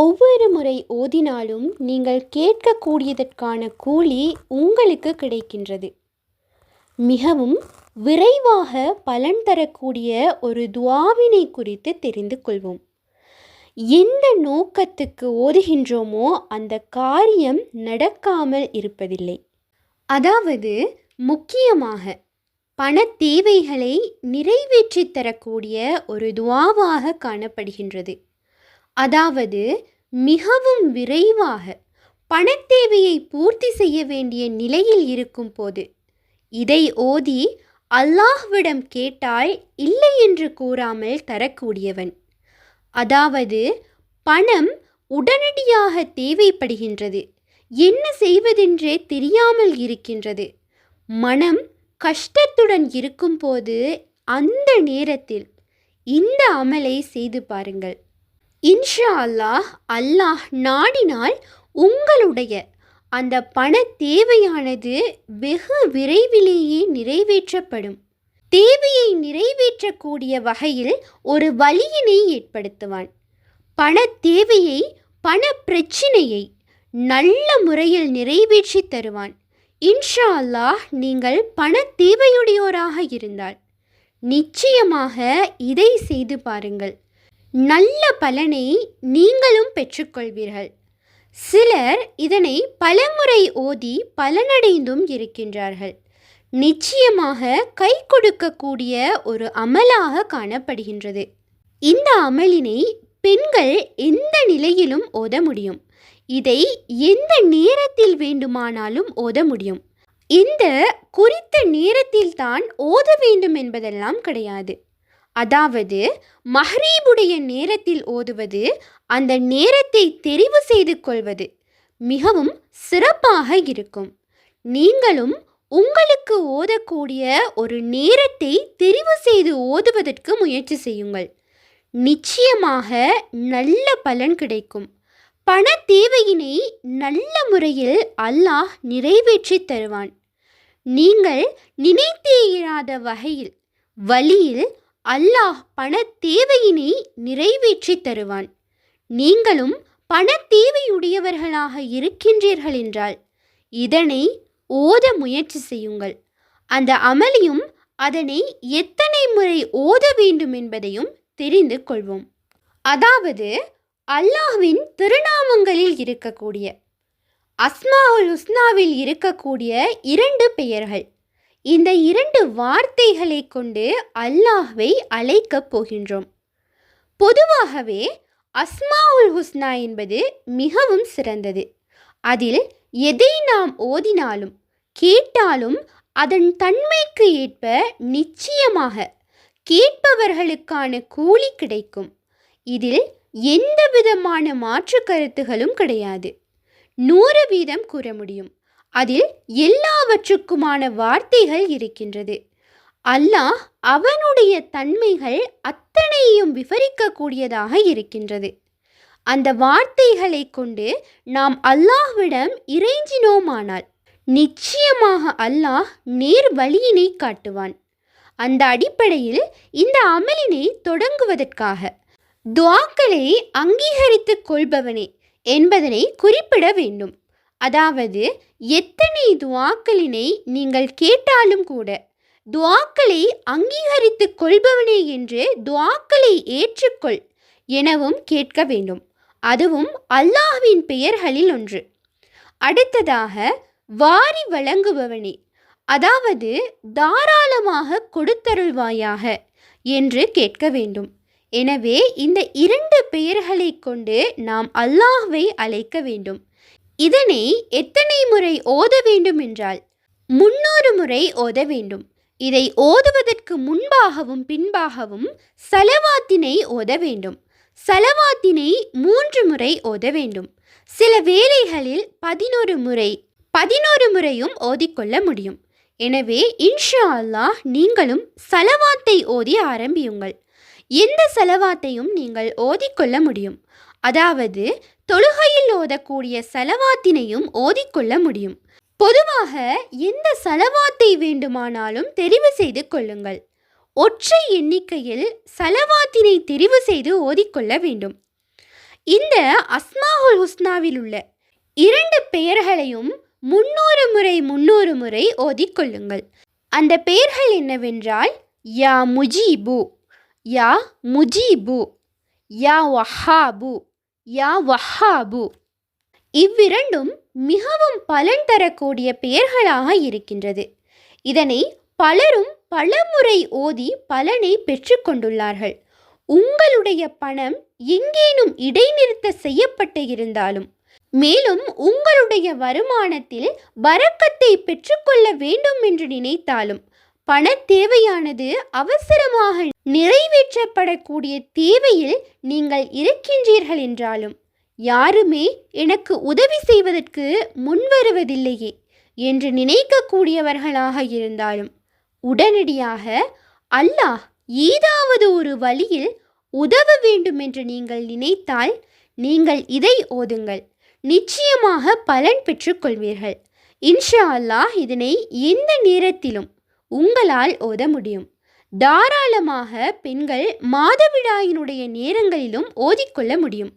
ஒவ்வொரு முறை ஓதினாலும் நீங்கள் கேட்கக்கூடியதற்கான கூலி உங்களுக்கு கிடைக்கின்றது. மிகவும் விரைவாக பலன் தரக்கூடிய ஒரு துவாவினை குறித்து தெரிந்து கொள்வோம். எந்த நோக்கத்துக்கு ஓதுகின்றோமோ அந்த காரியம் நடக்காமல் இருப்பதில்லை. அதாவது முக்கியமாக பண தேவைகளை நிறைவேற்றி தரக்கூடிய ஒரு துவாவாக காணப்படுகின்றது. அதாவது மிகவும் விரைவாக பணத்தேவையை பூர்த்தி செய்ய வேண்டிய நிலையில் இருக்கும் போது. இதை ஓதி அல்லாஹ்விடம் கேட்டால் இல்லை என்று கூறாமல் தரக்கூடியவன். அதாவது பணம் உடனடியாக தேவைப்படுகின்றது. என்ன செய்வதென்றே தெரியாமல் இருக்கின்றது. மனம் கஷ்டத்துடன் இருக்கும்போது அந்த நேரத்தில் இந்த அமலை செய்து பாருங்கள். இன்ஷா அல்லாஹ் அல்லாஹ் நாடினால் உங்களுடைய அந்த பண தேவையானது வெகு விரைவிலேயே நிறைவேற்றப்படும். தேவையை நிறைவேற்றக்கூடிய வகையில் ஒரு வழியினை ஏற்படுத்துவான். பண தேவையை பண பிரச்சினையை நல்ல முறையில் நிறைவேற்றி தருவான். இன்ஷா அல்லாஹ் நீங்கள் பண தேவையுடையோராக இருந்தால் நிச்சயமாக இதை செய்து பாருங்கள். நல்ல பலனை நீங்களும் பெற்றுக்கொள்வீர்கள். சிலர் இதனை பலமுறை ஓதி பலனடைந்தும் இருக்கின்றார்கள். நிச்சயமாக கை கொடுக்கக்கூடிய ஒரு அமலாக காணப்படுகின்றது. இந்த அமலினை பெண்கள் எந்த நிலையிலும் ஓத முடியும். இதை எந்த நேரத்தில் வேண்டுமானாலும் ஓத முடியும். இந்த குறித்த நேரத்தில் தான் ஓத வேண்டும் என்பதெல்லாம் கிடையாது. அதாவது மஹ்ரீபுடைய நேரத்தில் ஓதுவது அந்த நேரத்தை தெரிவு செய்து கொள்வது மிகவும் சிறப்பாக இருக்கும். நீங்களும் உங்களுக்கு ஓதக்கூடிய ஒரு நேரத்தை தெரிவு செய்து ஓதுவதற்கு முயற்சி செய்யுங்கள். நிச்சயமாக நல்ல பலன் கிடைக்கும். பண தேவையினை நல்ல முறையில் அல்லாஹ் நிறைவேற்றி தருவான். நீங்கள் நினைத்தே இராத வகையில் வழியில் அல்லாஹ் பண தேவையினை நிறைவேற்றி தருவான். நீங்களும் பண தேவையுடையவர்களாக இருக்கின்றீர்கள் என்றால் இதனை ஓத முயற்சி செய்யுங்கள். அந்த அமளியும் அதனை எத்தனை முறை ஓத வேண்டும் என்பதையும் தெரிந்து கொள்வோம். அதாவது அல்லாஹ்வின் திருநாமங்களில் இருக்கக்கூடிய அஸ்மாவுல் உஸ்னாவில் இருக்கக்கூடிய இரண்டு பெயர்கள். இந்த இரண்டு வார்த்தைகளை கொண்டு அல்லாஹ்வை அழைக்கப் போகின்றோம். பொதுவாகவே அஸ்மாவுல் ஹுஸ்னா என்பது மிகவும் சிறந்தது. அதில் எதை நாம் ஓதினாலும் கேட்டாலும் அதன் தன்மைக்கு ஏற்ப நிச்சயமாக கேட்பவர்களுக்கான கூலி கிடைக்கும். இதில் எந்த விதமான மாற்று கருத்துகளும் கிடையாது. நூறு வீதம் கூற முடியும். அதில் எல்லாவற்றுக்குமான வார்த்தைகள் இருக்கின்றது. அல்லாஹ் அவனுடைய தன்மைகள் அத்தனையும் விவரிக்கக்கூடியதாக இருக்கின்றது. அந்த வார்த்தைகளை கொண்டு நாம் அல்லாஹ்விடம் இறைஞ்சினோமானால் நிச்சயமாக அல்லாஹ் நேர் வழியினை காட்டுவான். அந்த அடிப்படையில் இந்த அமலினை தொடங்குவதற்காக துவாக்களை அங்கீகரித்துக் கொள்பவனே என்பதனை குறிப்பிட வேண்டும். அதாவது எத்தனை துவாக்களினை நீங்கள் கேட்டாலும் கூட துவாக்களை அங்கீகரித்து கொள்பவனே என்று துவாக்களை ஏற்றுக்கொள் எனவும் கேட்க வேண்டும். அதுவும் அல்லாஹ்வின் பெயர்களில் ஒன்று. அடுத்ததாக வாரி வழங்குபவனே அதாவது தாராளமாக கொடுத்தருள்வாயாக என்று கேட்க வேண்டும். எனவே இந்த இரண்டு பெயர்களை கொண்டு நாம் அல்லாஹ்வை அழைக்க வேண்டும். இதனை எத்தனை முறை ஓத வேண்டும் என்றால் முன்னூறு முறை ஓத வேண்டும். இதை ஓதுவதற்கு முன்பாகவும் பின்பாகவும் சலவாத்தினை ஓத வேண்டும். சலவாத்தினை மூன்று முறை ஓத வேண்டும். சில வேளைகளில் பதினோரு முறை பதினோரு முறையும் ஓதிக்கொள்ள முடியும். எனவே இன்ஷா அல்லாஹ் நீங்களும் சலவாத்தை ஓதி ஆரம்பியுங்கள். எந்த செலவாத்தையும் நீங்கள் ஓதிக்கொள்ள முடியும். அதாவது தொழுகையில் ஓதக்கூடிய செலவாத்தினையும் ஓதிக்கொள்ள முடியும். பொதுவாக எந்த செலவாத்தை வேண்டுமானாலும் தெரிவு செய்து கொள்ளுங்கள். ஒற்றை எண்ணிக்கையில் செலவாத்தினை தெரிவு செய்து ஓதிக்கொள்ள வேண்டும். இந்த அஸ்மாஹுல் ஹுஸ்னாவில் உள்ள இரண்டு பெயர்களையும் முன்னூறு முறை முன்னூறு முறை ஓதிக்கொள்ளுங்கள். அந்த பெயர்கள் என்னவென்றால் யா முஜீபு. யா முஜீபு யா வஹாபு யா வஹாபு. இவ்விரண்டும் மிகவும் பலன் தரக்கூடிய பெயர்களாக இருக்கின்றது. இதனை பலரும் பலமுறை ஓதி பலனை பெற்றுக்கொண்டுள்ளார்கள் உங்களுடைய பணம் எங்கேனும் இடைநிறுத்த செய்யப்பட்டு இருந்தாலும் மேலும் உங்களுடைய வருமானத்தில் வரக்கத்தை பெற்றுக்கொள்ள வேண்டும் என்று நினைத்தாலும் பண தேவையானது அவசரமாக நிறை நிறைவேற்றப்படக்கூடிய தேவையில் நீங்கள் இருக்கின்றீர்கள் என்றாலும் யாருமே எனக்கு உதவி செய்வதற்கு முன்வருவதில்லையே என்று நினைக்கக்கூடியவர்களாக இருந்தாலும் உடனடியாக அல்லாஹ் ஏதாவது ஒரு வழியில் உதவ வேண்டும் என்று நீங்கள் நினைத்தால் நீங்கள் இதை ஓதுங்கள். நிச்சயமாக பலன் பெற்றுக்கொள்வீர்கள். இன்ஷா அல்லாஹ் இதனை எந்த நேரத்திலும் உங்களால் ஓத முடியும். தாராளமாக பெண்கள் மாதவிடாயினுடைய நேரங்களிலும் ஓதிக்கொள்ள முடியும்.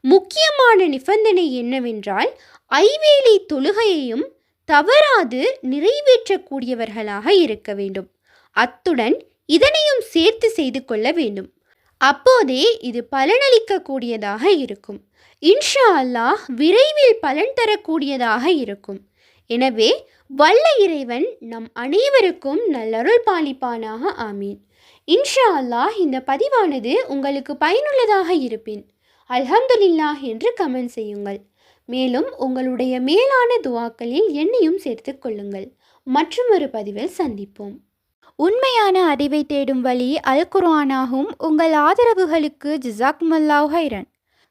முக்கியமான நிபந்தனை என்னவென்றால் ஐவேளை தொழுகையையும் தவறாது நிறைவேற்றக்கூடியவர்களாக இருக்க வேண்டும். அத்துடன் இதனையும் சேர்த்து செய்து கொள்ள வேண்டும். அப்போதே இது பலனளிக்கக்கூடியதாக இருக்கும். இன்ஷா அல்லாஹ் விரைவில் பலன் தரக்கூடியதாக இருக்கும். எனவே வல்ல இறைவன் நம் அனைவருக்கும் நல்லருள் பாலிப்பானாக ஆமீன். இன்ஷா அல்லாஹ் இந்த பதிவானது உங்களுக்கு பயனுள்ளதாக இருப்பின் அல்ஹம்துலில்லாஹ் என்று கமெண்ட் செய்யுங்கள். மேலும் உங்களுடைய மேலான துவாக்களில் என்னையும் சேர்த்து கொள்ளுங்கள். மற்றும் ஒரு பதிவில் சந்திப்போம். உண்மையான அறிவை தேடும் வழி அல் குர்ஆனாகும் உங்கள் ஆதரவுகளுக்கு ஜிசாக் மல்லாஹ் ஹைரன்